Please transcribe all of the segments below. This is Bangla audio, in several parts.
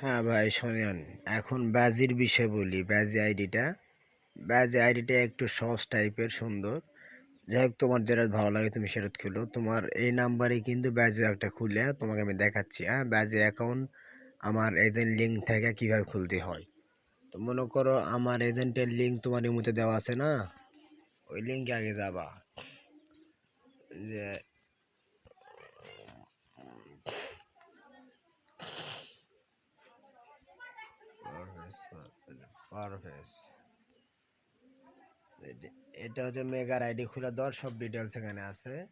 হ্যাঁ ভাই, শোনেন, এখন ব্যাজির বিষয়ে বলি ব্যাজি আইডিটা। ব্যাজি আইডিটা একটু সহজ টাইপের সুন্দর। যাই হোক, তোমার যেটা ভালো লাগে তুমি সেটা খুলো। তোমার এই নাম্বারে কিন্তু ব্যাজি একটা খুলে তোমাকে আমি দেখাচ্ছি হ্যাঁ? ব্যাজি অ্যাকাউন্ট আমার এজেন্ট লিঙ্ক থেকে কীভাবে খুলতে হয়। তো মনে করো আমার এজেন্টের লিঙ্ক তোমার ইমুতে দেওয়া আছে না? ওই লিঙ্কে আগে যাবা। যে পারভেজ এটা হচ্ছে মেগার আইডি খুলে দেওয়ার সব ডিটেলস এখানে আছে।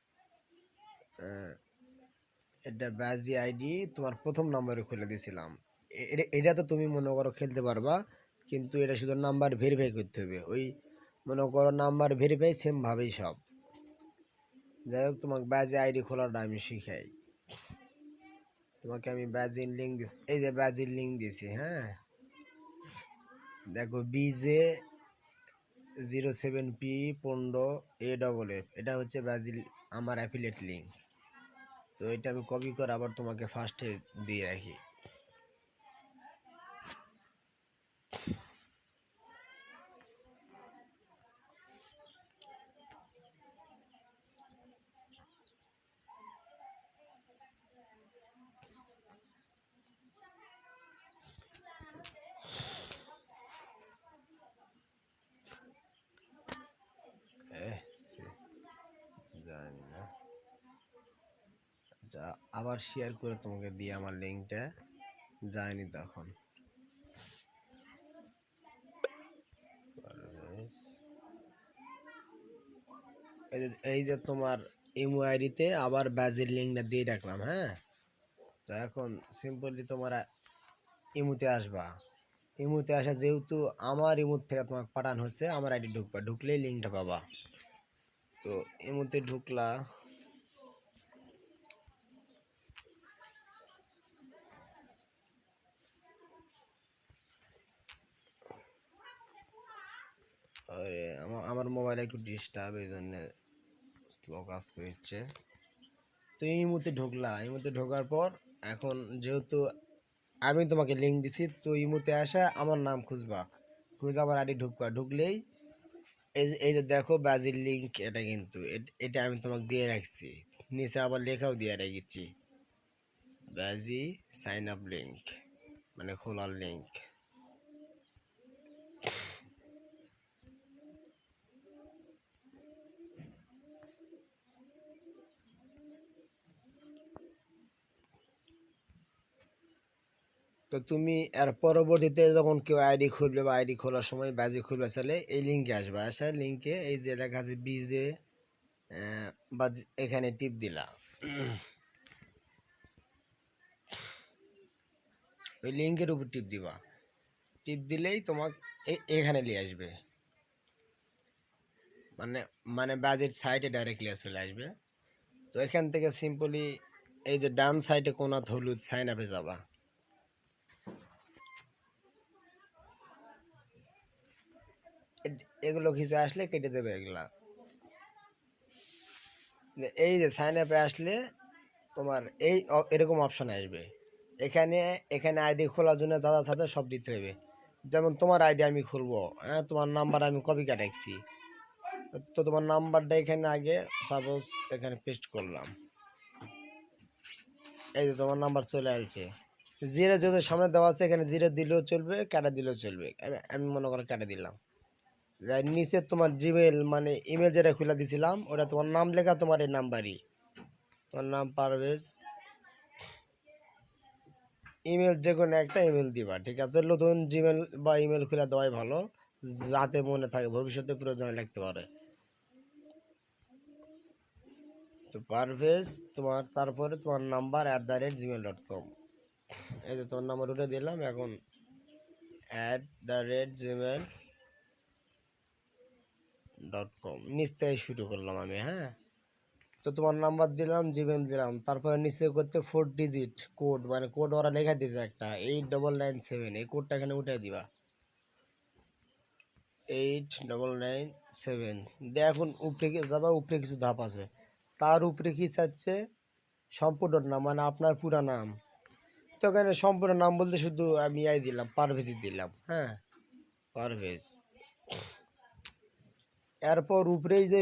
এটা ব্যাজি আইডি তোমার প্রথম নম্বরে খুলে দিয়েছিলাম। এটা- তো তুমি মনে করো খেলতে পারবা, কিন্তু এটা শুধু নাম্বার ভেরিফাই করতে হবে। ওই মনে করো নাম্বার ভেরিফাই সেম ভাবেই সব। যাই হোক, তোমাকে ব্যাজি আইডি খোলাটা আমি শিখাই। তোমাকে আমি ব্যাজির লিঙ্ক দিস এই যে ব্যাজির লিঙ্ক দিয়েছি হ্যাঁ? দেখো বিজে জিরো সেভেন পি পনেরো এ ডবল এফ এটা হচ্ছে ব্রাজিল আমার অ্যাফিলেট লিঙ্ক তো এটা আমি কপি করে আবার তোমাকে ফার্স্টে দিয়ে রাখি। যা আবার শেয়ার করে তোমাকে দিয়ে আমার লিঙ্কটা যায়নি তখন। এই যে- তোমার ইমো আইডিতে আবার ব্যাজের লিঙ্কটা দিয়ে রাখলাম হ্যাঁ? তো এখন সিম্পলি তোমার ইমুতে আসবা। ইমুতে আসা যেহেতু আমার ইমুত থেকে তোমাকে পাঠানো হচ্ছে, আমার আইডি ঢুকবা, ঢুকলেই লিঙ্কটা পাবা। তো ইমুতে ঢুকলা আরে আমার মোবাইলে একটু ডিস্টার্ব এই জন্য স্লো কাজ করছে। তো এই মুহূর্তে ঢুকলা এই মুহূর্তে ঢোকার পর এখন যেহেতু আমি তোমাকে লিঙ্ক দিছি, তো এই মুহূর্তে আসা আমার নাম খুঁজবা। খুঁজে আমার আইডি ঢুকবা। ঢুকলেই এই এই যে দেখো ব্রাজিল লিঙ্ক এটা কিন্তু, এটা আমি তোমাকে দিয়ে রাখছি। নিচে আবার লেখাও দিয়ে রেখেছি। ব্রাজি সাইন আপ লিঙ্ক মানে খোলার লিঙ্ক তো তুমি এর পরবর্তীতে যখন কেউ আইডি খুলবে বা আইডি খোলার সময় বাজি খুলবে আসলে এই লিঙ্কে আসবে। আসার লিঙ্কে এই যে লেখা আছে বিজে বা এখানে টিপ দিলা। ওই লিঙ্কের উপর টিপ দিবা। টিপ দিলেই তোমাক এখানে নিয়ে আসবে। মানে মানে বাজের সাইডে ডাইরেক্টলি চলে আসবে। তো এখান থেকে সিম্পলি এই যে ডান সাইডে কোনো হলুদ সাইন আপে যাবা। এগুলো খিচে আসলে কেটে দেবে এগুলা। এই যে সাইন আপে আসলে তোমার এই এরকম অপশান আসবে। এখানে এখানে আইডি খোলার জন্য যা যা সব দিতে হবে। যেমন তোমার আইডি আমি খুলবো হ্যাঁ তোমার নাম্বার আমি কপি কাটাইছি তো তোমার নাম্বারটা এখানে আগে সাপোজ এখানে পেস্ট করলাম। এই যে তোমার নাম্বার চলে আসছে। জিরো যেহেতু সামনে দেওয়া আছে, এখানে জিরো দিলেও চলবে, কাটা দিলেও চলবে। আমি- মনে করে কাটা দিলাম। নিচে তোমার জিমেল মানে ইমেল যেটা খুলে দিছিলাম, ওটা তোমার নাম লেখা তোমার এই নাম্বারই। তোমার নাম, পারভেজ। ইমেল যে কোনো একটা ইমেল দিবা, ঠিক আছে? নতুন জিমেল বা ইমেল খুলে দেওয়াই ভালো, যাতে মনে থাকে ভবিষ্যতে প্রয়োজনে লিখতে পারে। তো পারভেজ, তোমার তারপরে তোমার number at the rate Gmail dot com এই যে তোমার নাম্বার উঠে দিলাম, এখন at the rate Gmail dot com নিচ থেকে শুরু করলাম আমি হ্যাঁ? তো তোমার নাম্বার দিলাম জিমেল দিলাম, তারপরে নিচে করতে ফোর ডিজিট কোড মানে কোড ওরা লেখা দিয়েছে একটা এইট ডবল নাইন সেভেন এই কোডটা এখানে উঠে দিবা। এইট ডবল নাইন সেভেন দিয়ে এখন উপরে যাবা, উপরে কিছু ধাপ আছে। তার উপরে কি চাচ্ছে? সম্পূর্ণ নাম মানে আপনার পুরা নাম। তো তো এখানে সম্পূর্ণ নাম বলতে শুধু আমি আই দিলাম পারভেজই দিলাম হ্যাঁ? পারভেজ এরপর উপরেই যে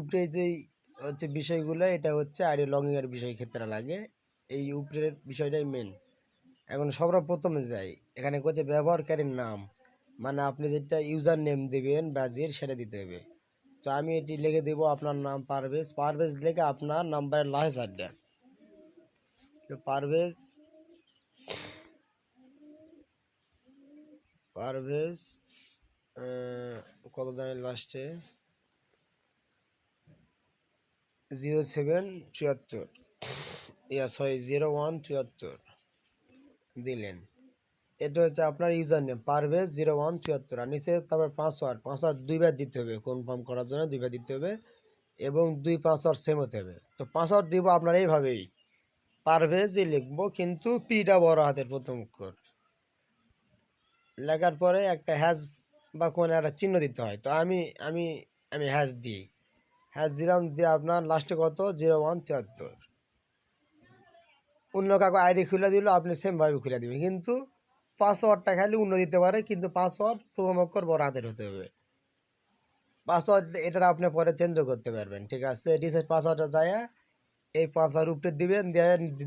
উপরে যেই হচ্ছে বিষয়গুলো, এটা হচ্ছে আইডি লগিং এর বিষয় ক্ষেত্রে লাগে। এই উপরের বিষয়টাই মেন এখন সর্বপ্রথমে যাই। এখানে করছে ব্যবহারকারীর নাম মানে আপনি যেটা ইউজার নেম দেবেন বাজির সেটা দিতে হবে। তো আমি এটি লিখে দেবো, আপনার নাম পারভেজ। পারভেজ লিখে আপনার নাম্বারের লাস্ট তো পারভেজ পারভেজ কত জানি লাস্টে জিরো সেভেন চুয়াত্তর। ইয়া সরি জিরো ওয়ান চুয়াত্তর। দিলেন। এটা হচ্ছে আপনার user name Parvez zero one চুয়াত্তর। আর নিচে তারপর পাসওয়ার্ড পাসওয়ার্ড দুইবার দিতে হবে কনফার্ম করার জন্য দুইবার দিতে হবে এবং দুই পাসওয়ার্ড সেম হতে হবে। তো পাসওয়ার্ড দিব আপনার এইভাবেই। পারভেজই লিখব, কিন্তু পিটা বড় হাতের প্রথম অক্ষর। লেখার পরে একটা হ্যাজ বা কোনো একটা চিহ্ন দিতে হয়। তো আমি আমি আমি হ্যাজ দিই। হ্যাজ দিলাম যে আপনার লাস্টে কত? জিরো ওয়ান চুয়াত্তর অন্য কাউকে আইডি খুলে দিল, আপনি সেমভাবে খুলে দিবেন। কিন্তু পাসওয়ার্ডটা খালি অন্য দিতে পারে, কিন্তু পাসওয়ার্ড প্রথম অক্ষর বড় হাতের হতে হবে। পাসওয়ার্ড এটা আপনি পরে চেঞ্জও করতে পারবেন, ঠিক আছে? রিসেট পাসওয়ার্ডটা যায় এই পাসওয়ার্ড উপরে দিবেন,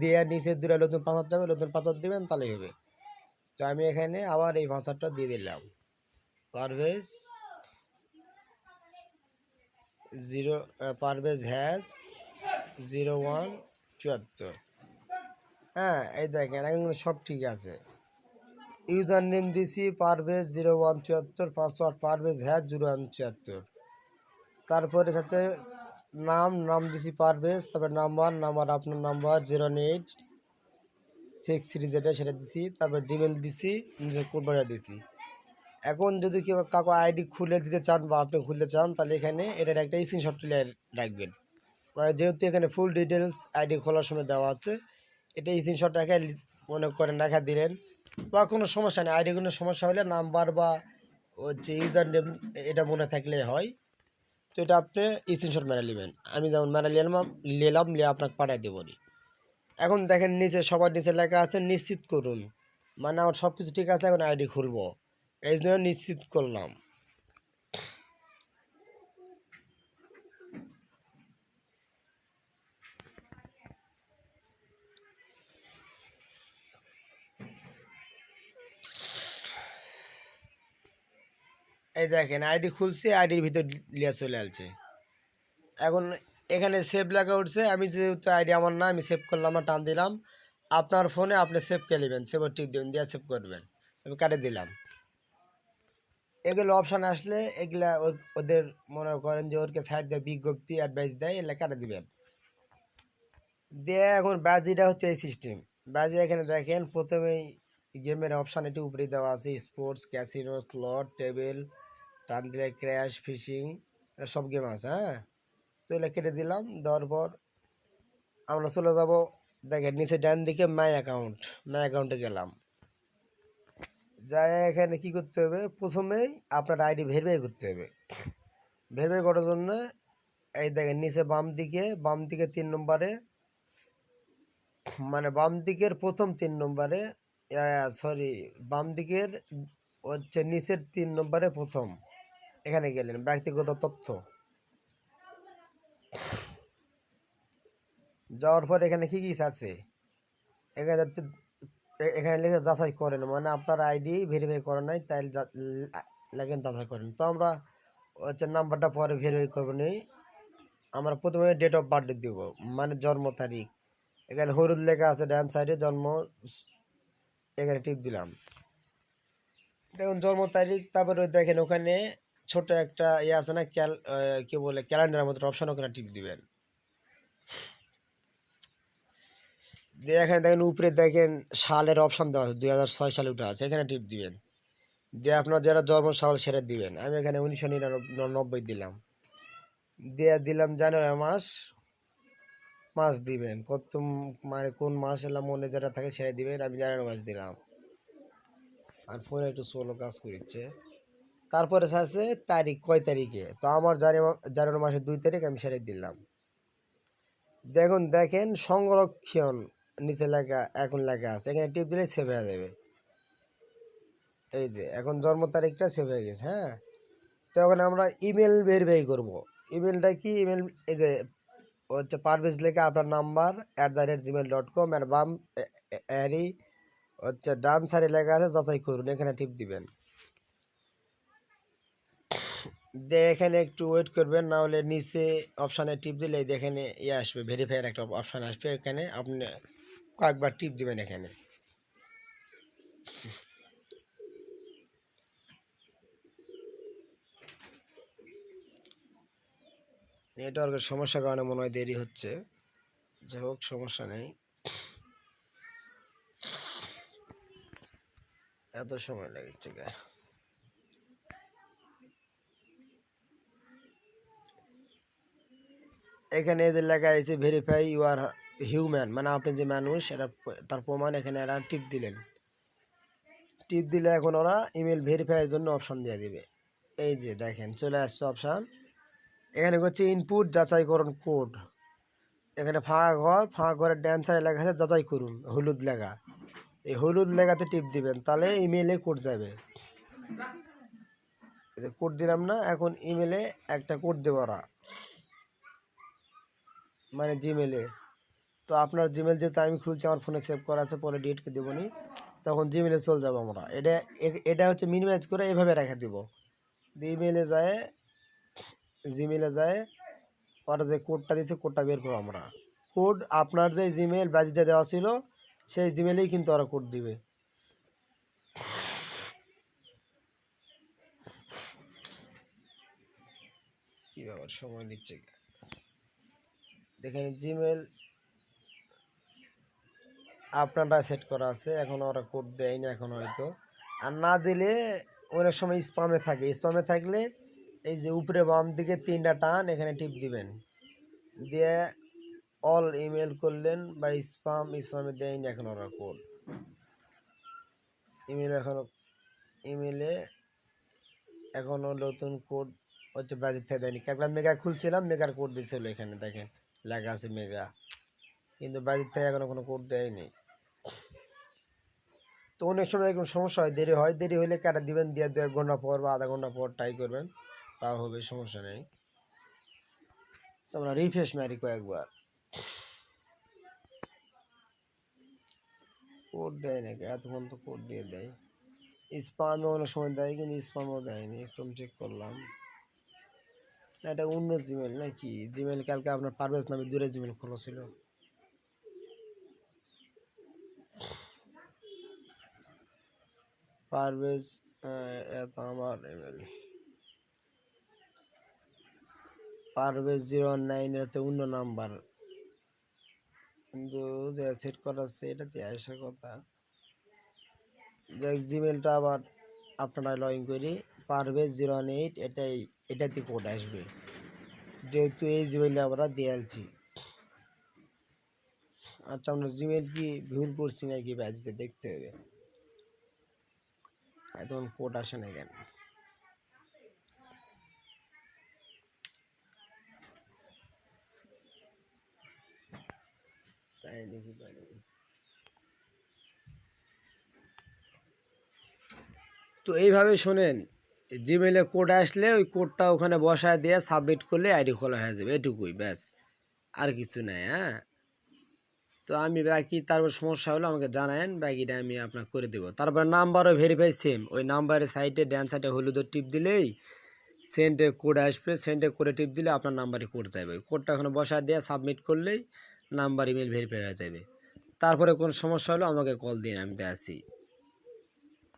দিয়ে নিচে দূরে নতুন পাসওয়ার্ড যাবে, নতুন পাসওয়ার্ড দিবেন, তাহলেই হবে। তো আমি এখানে আবার এই পাসওয়ার্ডটা দিয়ে দিলাম। Parvez zero Parvez hash zero one চুয়াত্তর। হ্যাঁ এই দেখেন, এখন সব ঠিক আছে। ইউজার নেম দিছি পারভেজ জিরো ওয়ান চুয়াত্তর password Parvez hash zero one চুয়াত্তর। তারপরে আছে নাম নাম দিছি পারভেজ তারপর নাম্বার নাম্বার আপনার number zero eight six three যেটা সেটা দিছি তারপর জিমেল দিছি নিজের কোডটা দিছি এখন যদি কেউ কাকু আইডি খুলে দিতে চান বা আপনি খুলতে চান, তাহলে এখানে এটার একটা স্ক্রিনশট তুলে রাখবেন। যেহেতু এখানে ফুল ডিটেলস আইডি খোলার সময় দেওয়া আছে, এটা স্ক্রিনশট রেখে মনে করেন রাখা দিলেন। বা কোনো সমস্যা নেই, আইডি কোনো সমস্যা হলে নাম্বার বা হচ্ছে ইউজার নেম এটা মনে থাকলে হয়। তো এটা আপনি স্ক্রিনশট মেরে নেবেন। আমি যেমন মেরে নিলাম নিলাম, নিয়ে আপনাকে পাঠিয়ে দেবো। এখন দেখেন নিচে, সবার নিচে লেখা আছে, নিশ্চিত করুন। মানে আমার সব কিছু ঠিক আছে, এখন আইডি খুলবো। এই জন্য নিশ্চিত করলাম। এই দেখেন, আইডি খুলছে, আইডির ভিতর লিয়া চলে আসছে। এখন এখানে সেভ লেখা উঠছে, আমি যেহেতু আইডি আমার না, আমি সেভ করলাম না, টান দিলাম। আপনার ফোনে আপনি সেভ কে নেবেন সেভ টিক দেবেন, দিয়ে সেভ করবেন। আমি কাটে দিলাম। এগুলো অপশান আসলে এগুলা ওদের মনে করেন যে ওরকে সাইড দিয়ে বিজ্ঞপ্তি অ্যাডভাইস দেয়, এগুলা কাটে দিবেন। দিয়ে এখন বাজিটা হচ্ছে এই সিস্টেম বাজি এখানে দেখেন, প্রথমেই গেমের অপশান এটি উপরে দেওয়া আছে স্পোর্টস ক্যাসিনো স্লট টেবিল টান দিলে ক্র্যাশ ফিশিং এটা সব গেম আছে হ্যাঁ? তো এগুলো কেটে দিলাম, দেওয়ার পর আমরা চলে যাব, দেখেন নিচে ডান দিকে মাই অ্যাকাউন্ট মাই অ্যাকাউন্টে গেলাম। যাই এখানে কি করতে হবে? প্রথমেই আপনার আইডি ভেরিফাই করতে হবে। ভেরিফাই করার জন্য এই দেখেন নিচে বাম দিকে বাম দিকে তিন নম্বরে মানে বাম দিকের প্রথম তিন নম্বরে সরি বাম দিকের হচ্ছে নিচের তিন নম্বরে প্রথম। এখানে গেলেন, ব্যক্তিগত তথ্য। যাওয়ার পর এখানে কি কি আছে? এখানে এখানে লিখে যাচাই করেন মানে আপনার আইডি ভেরিফাই করা নাই তাই লেখেন যাচাই করেন। তো আমরা হচ্ছে নাম্বারটা পরে ভেরিফাই করব নি। আমরা প্রথমে ডেট অফ বার্থ দিব মানে জন্ম তারিখ। এখানে হলুদ লেখা আছে ডান সাইডে জন্ম এখানে টিপ দিলাম। দেখুন জন্ম তারিখ, তারপরে দেখেন ওখানে ছোট একটা ইয়ে আছে না, ক্যাল কি বলে ক্যালেন্ডারের মতো অপশন ওখানে টিপ দিবেন। এখানে দেখেন, উপরে দেখেন সালের অপশন দেওয়া আছে, দুই হাজার ছয় সালে উঠে আছে। এখানে টিপ দিবেন। দিয়ে আপনার যারা জন্ম সাল সেটা দিবেন। আমি এখানে উনিশশো নিরানব্বই দিলাম। দিয়ে দিলাম জানুয়ারি মাস মাস দিবেন। কত মানে কোন মাস এলাম মনে যেটা থাকে সেটা দিবেন। আমি জানুয়ারি মাস দিলাম। আর ফোনে একটু সোলো কাজ করেছে তারপরে আছে তারিখ, কয় তারিখে? তো আমার জানুয়ারি জানুয়ারি মাসের দুই তারিখ আমি সেটাই দিলাম। দেখুন, দেখেন সংরক্ষণ নিচে লেখা, এখন লেখা আছে। এখানে টিপ দিলে সেভ হয়ে যাবে। এই যে, এখন জন্ম তারিখটা সেভ হয়ে গেছে হ্যাঁ? তো এখন আমরা ইমেল ভেরিফাই করব। ইমেলটা কি? ইমেল এই যে, হচ্ছে পারভেজ লেখা, আপনার number at the rate Gmail dot com আর বাম অ্যারি হচ্ছে ডান সারি লেখা আছে, যাচাই করুন। এখানে টিপ দিবেন। দিয়ে এখানে একটু ওয়েট করবেন, না হলে নিচে অপশানে টিপ দিলে এখানে ইয়ে আসবে ভেরিফাইয়ের একটা অপশান আসবে এখানে। আপনি কয়েকবার টিপ দিবেন এখানে। নেটওয়ার্কের সমস্যার কারণে মনে হয় দেরি হচ্ছে। যাই হোক, সমস্যা নেই। এত সময় লাগছে গা। এখানে যে লেখা আছে ভেরিফাই ইউ আর হিউম্যান মানে আপনি যে মানুষ এটা তার প্রমাণ এখানে এরা টিপ দিলেন। টিপ দিলে এখন ওরা ইমেল ভেরিফাইয়ের জন্য অপশান দিয়ে দিবে। এই যে দেখেন, চলে আসছে অপশান এখানে হচ্ছে ইনপুট যাচাইকরণ কোড এখানে ফাঁকা ঘর, ফাঁকা ঘরের ড্যান্সারে লেখা আছে, যাচাই করুন হলুদ লেখা। এই হলুদ লেখাতে টিপ দিবেন, তাহলে ইমেলে কোড যাবে। কোড দিলাম না, এখন ইমেলে একটা কোড দেবো ওরা। মানে জিমেলে তো আপনার জিমেল যেহেতু আমি খুলছি, আমার ফোনে সেভ করা আছে, পরে ডিলিটকে দেবো নি। তখন জিমেলে চলে যাব আমরা। এটা এটা হচ্ছে মিনিমাইজ করে এভাবে রেখে দিব। জিমেলে যায় জিমেলে যায় ওরা যে কোডটা দিয়েছে কোডটা বের করব আমরা। কোড আপনার যে জিমেল বাজিতে দেওয়া ছিল, সেই জিমেলেই কিন্তু ওরা কোড দিবে। কি ব্যাপার, সময় নিচ্ছে দেখেন জিমেল আপনারটা সেট করা আছে, এখন ওরা কোড দেয়নি এখন হয়তো। আর না দিলে অনেক সময় স্পামে থাকে। স্পামে থাকলে এই যে উপরে বাম দিকে তিনটা টান, এখানে টিপ দিবেন। দিয়ে অল ইমেল করলেন বা স্পাম স্পামে দেয়নি এখন ওরা কোড ইমেল এখনও ইমেলে এখনও নতুন কোড হচ্ছে বাজেট থেকে দেয়নি। একবার মেগা খুলছিলাম মেগার কোড দিয়েছিল এখানে, দেখেন। লেখা আছে মেগা কিন্তু বাজেট থেকে এখনও কোনো কোড দেয়নি। অনেক সময় এরকম সমস্যা হয়, দেরি হয়, দেরি হলে কাটা দিবেন, দিয়ে দু এক ঘণ্টা পর বা আধা ঘণ্টা পর ট্রাই করবেন, তাও হবে, সমস্যা নেই। আমরা রিফ্রেশ মারি কয়েকবার। কোড দেয় নাকি? এতক্ষণ তো কোড দিয়ে দেয়। স্পামে অনেক সময় দেয়, কিন্তু স্পামও দেয়নি। স্পাম চেক করলাম। না, এটা অন্য জিমেল নাকি? জিমেল কালকে আপনার পারভেজ নামে দূরে জিমেল খোলা ছিল। পারভেজ আমার ইমেল পারভেজ জিরো নাইন এতে অন্য নাম্বার। কিন্তু যে সেট করা আছে এটাতে আসার কথা। যাই জিমেলটা আবার আপনারা লগ করি। পারভেজ জিরো ওয়ান এইট, এটাই, এটাতে কোড আসবে। যেহেতু এই জিমেলে আমরা দিয়েছি আচ্ছা আমরা জিমেল কি ভুল করছি নাকি ব্যাজতে দেখতে হবে। এখন কোড আসে না কেন? দেখি তো এইভাবে শোনেন জিমেলে কোড আসলে ওই কোডটা ওখানে বসায় দিয়ে সাবমিট করলে আইডি খোলা হয়ে যাবে, এটুকুই ব্যাস। আর কিছু নাই হ্যাঁ? তো আমি বাকি তারপর সমস্যা হলো আমাকে জানায়েন বাকিটা আমি আপনাকে করে দেবো। তারপর নাম্বারও ভেরিফাই সেম ওই নাম্বারের সাইডে ড্যান সাইডে হলুদ টিপ দিলেই সেন্টে কোড আসবে সেন্টে করে টিপ দিলে আপনার নাম্বারে কোড যাবে। কোডটা এখন বসা দিয়ে সাবমিট করলেই নাম্বার ইমেল ভেরিফাই হয়ে যাবে। তারপরে কোন সমস্যা হলো আমাকে কল দিন, আমি আসি